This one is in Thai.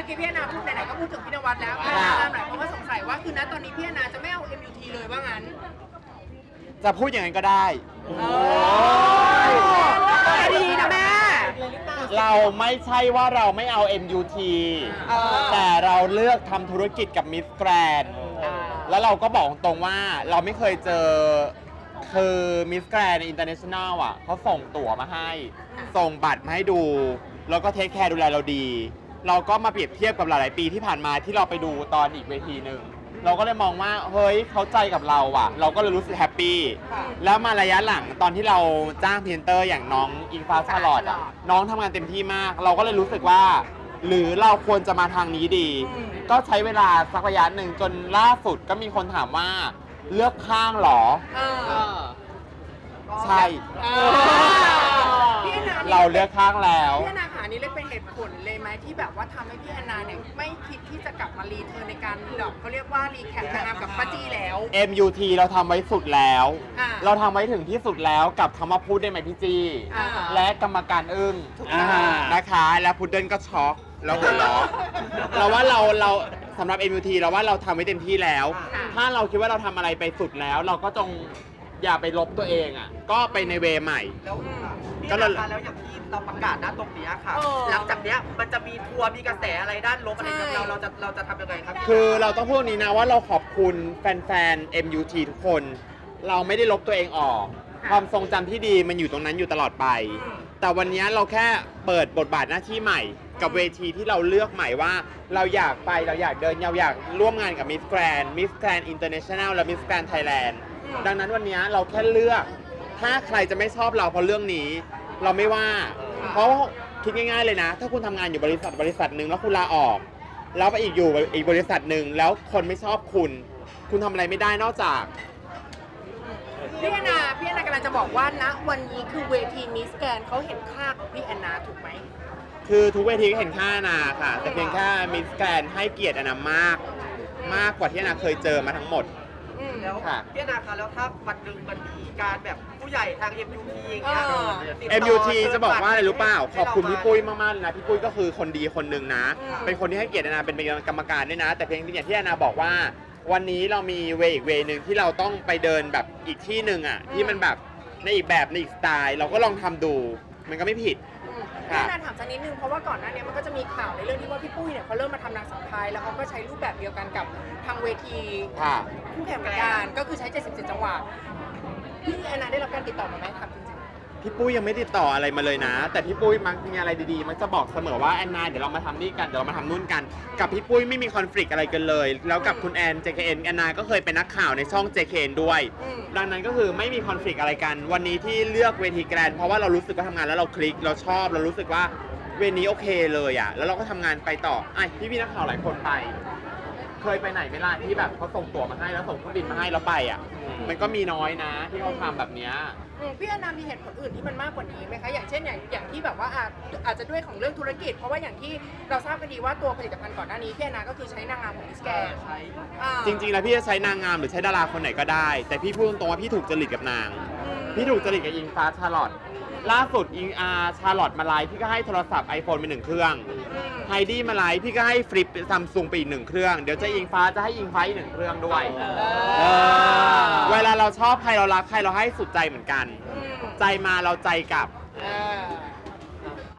มื่อกี้พี่อนาพูดไหนๆก็พูดถึงพี่นวัดแล้วอ่าตามหลายคนก็สงสัยว่าคือณตอนนี้พี่อนาจะไม่เอา MUT เลยว่างั้น จะพูดอย่างนั้นก็ได้ดีนะแม่ เราไม่ใช่ว่าเราไม่เอา MUT เออ แต่เราเลือกทำธุรกิจกับมิสแกรนอ่าแล้วเราก็บอกตรงว่าเราไม่เคยเจอคือมิสแกรนอินเตอร์เนชั่นแนลอะเขาส่งตั๋วมาให้ ส่งบัตรมาให้ดู แล้วก็เทคแคร์ดูแลเราดี เราก็มาเปรียบเทียบกับหลาย ๆ ปีที่ผ่านมาที่เราไปดูตอนอีกเวทีหนึ่งเราก็เลยมองว่าเฮ้ยเขาใจกับเราอะเราก็เลยรู้สึกแฮปปี้ค่ะแล้วมาระยะหลังตอนที่เราจ้างพรีเซนเตอร์อย่างน้องอิงฟ้าชาลอดอะน้องทำงานเต็มที่มาก เราก็เลยรู้สึกว่า หรือเราควรจะมาทางนี้ดีอืมก็ใช้เวลาสักระยะหนึ่งจนล่าสุดก็มีคนถามว่าเลือกข้างเหรอ เออใช่ เออ พี่อนาเราเลือกข้างแล้ว พี่อนาค่ะอั นนี้เลยเป็นเหตุผลเลยไหมที่แบบว่าทำให้พี่อนาเนี่ยไม่คิดที่จะกลับมารีเทิร์นในการดอกเขาเรียกว่ารีแคปนางงามกับป้าจี้แล้ว MUT เราทำไว้สุดแล้ว อ่าเราทำไว้ถึงที่สุดแล้วกับคำว่าพูดได้ไหมพี่จีอ่า และกรรมการอึ้งอ่านะคะ แล้วพุดเดิ้ลก็ช็อกแล้วหัวเราะเราว่าเราเราสำหรับ MUT เราว่าเราทำไว้เต็มที่แล้ว ค่ะ ถ้าเราคิดว่าเราทำอะไรไปสุดแล้ว เราก็จงอย่าไปลบตัวเองอะ ก็ไปในเวใหม่ แล้วก็ก็เลย แล้วอย่างที่ เราประกาศนะตรงเนี้ยค่ะ เออ หลังจากเนี้ยมันจะมีทัวร์มีกระแสอะไรด้านลบอะไรกับใช่เราเราจะเราจะทำยังไงครับ คือเราต้องพูดนี้นะว่าเราขอบคุณแฟนๆ MUT ทุกคน เราไม่ได้ลบตัวเองออก ความทรงจำที่ดีมันอยู่ตรงนั้นอยู่ตลอดไปแต่วันนี้เราแค่เปิดบทบาทหน้าที่ใหม่ กับเวทีที่เราเลือกใหม่ว่า เราอยากไปเราอยากเดินเราอยากร่วมงานกับ Miss Grand Miss Grand International และ Miss Grand Thailand ดังนั้นวันนี้เราแค่เลือก ถ้าใครจะไม่ชอบเราเพราะเรื่องนี้ เราไม่ว่า เพราะคิดง่ายๆเลยนะ ถ้าคุณทำงานอยู่บริษัทบริษัทหนึ่งแล้วคุณลาออก แล้วไปอีกอยู่อีกบริษัทหนึ่งแล้วคนไม่ชอบคุณ คุณทำอะไรไม่ได้นอกจาก พี่แอนนาพี่แอนนากำลังจะบอกว่าณวันนี้คือเวทีมิสแกนเขาเห็นค่าของพี่แอนนาถูกไหม คือทุกเวทีก็เห็นค่าอานาค่ะ แต่เพียงแค่มิสแกรนให้เกียรติอนามาก มากกว่าที่อนาเคยเจอมาทั้งหมด อืม แล้วค่ะพี่นาคะแล้วถ้าวันหนึ่งมันมีการแบบผู้ใหญ่ทาง MUT อย่างเงี้ยเออ ติดต่ MUT จะบอกว่าอะไรรู้เปล่า ขอบคุณให้พี่เราปุ้ยมากๆเลยนะ พี่ปุ้ยก็คือคนดีคนหนึ่งนะ อืม เป็นคนที่ให้เกียรติอนาเป็นกรรมการด้วยนะ แต่เพียงอย่างที่อนาบอกว่า วันนี้เรามีเวย์อีกเวย์หนึ่งที่เราต้องไปเดินแบบอีกที่หนึ่งอะ ที่มันแบบในอีกแบบในอีกสไตล์ เราก็ลองทำดู มันก็ไม่ผิด อืม ค่ะ พี่แอนนาถามสัก นิดนึงเพราะว่าก่อนหน้านี้มันก็จะมีข่าวในเรื่องที่ว่าพี่ปุ้ยเนี่ยเขาเริ่มมาทำนางสาวไทยแล้วเขาก็ใช้รูปแบบเดียวกันกับทางเวทีค่ะ คู่แข่งกันก็คือใช้ 77 จังหวะพี่แอนนาได้รับการติดต่อมาไหมครับจริงพี่ปุ้ยยังไม่ติดต่ออะไรมาเลยนะ แต่พี่ปุ้ยมักมีอะไรดีๆ มักจะบอกเสมอว่าแอนนาเดี๋ยวเรามาทำนี่กันเดี๋ยวเรามาทำนู่นกัน กับพี่ปุ้ยไม่มีคอน FLICT อะไรกันเลย แล้วกับคุณแอน JKN แอนนาก็เคยเป็นนักข่าวในช่อง JKN ด้วยอืม ดังนั้นก็คือไม่มีคอน FLICT อะไรกัน วันนี้ที่เลือกเวทีแกรนด์เพราะว่าเรารู้สึกว่าทำงานแล้วเราคลิกเราชอบเรารู้สึกว่า เวทีนี้โอเคเลยอะ แล้วเราก็ทำงานไปต่อไอะพี่พี่ๆนักข่าวหลายคนไป เคยไปไหนไหมล่ะที่แบบเขาส่งตั๋วมาให้แล้วส่งเครื่องบินมาให้แล้วไปอะ มันก็มีน้อยนะ ที่เขาทำแบบเนี้ย อืมพี่แอนนามีเหตุผลอื่นที่มันมากกว่านี้ไหมคะ อย่างเช่นอย่างอย่างที่แบบว่าอาจอาจจะด้วยของเรื่องธุรกิจ เพราะว่าอย่างที่เราทราบกันดีว่าตัวผลิตภัณฑ์ก่อนหน้านี้พี่แอนนาก็คือใช้นางงามของมิสแกนใช้จริงๆแล้วพี่จะใช้นางงามหรือใช้ดาราคนไหนก็ได้ แต่พี่พูดตรงๆว่าพี่ถูกจริตกับนาง พี่ถูกจริตกับอิงฟ้าชาร์ลอต ล่าสุดอิงอาชาร์ลอตมาไลฟ์พี่ก็ให้โทรศัพท์ iPhone ไปหนึ่งเครื่องไฮดี้มาไลฟ์พี่ก็ให้ฟลิปซัมซุงไปอีกหนึ่งเครื่อง เดี๋ยวจะอิงฟ้าจะให้อิงฟ้าอีกหนึ่งเครื่องด้วยเออเวลาเราชอบใครเรารักใครเราให้สุดใจเหมือนกัน ใจมาเราใจกลับเออ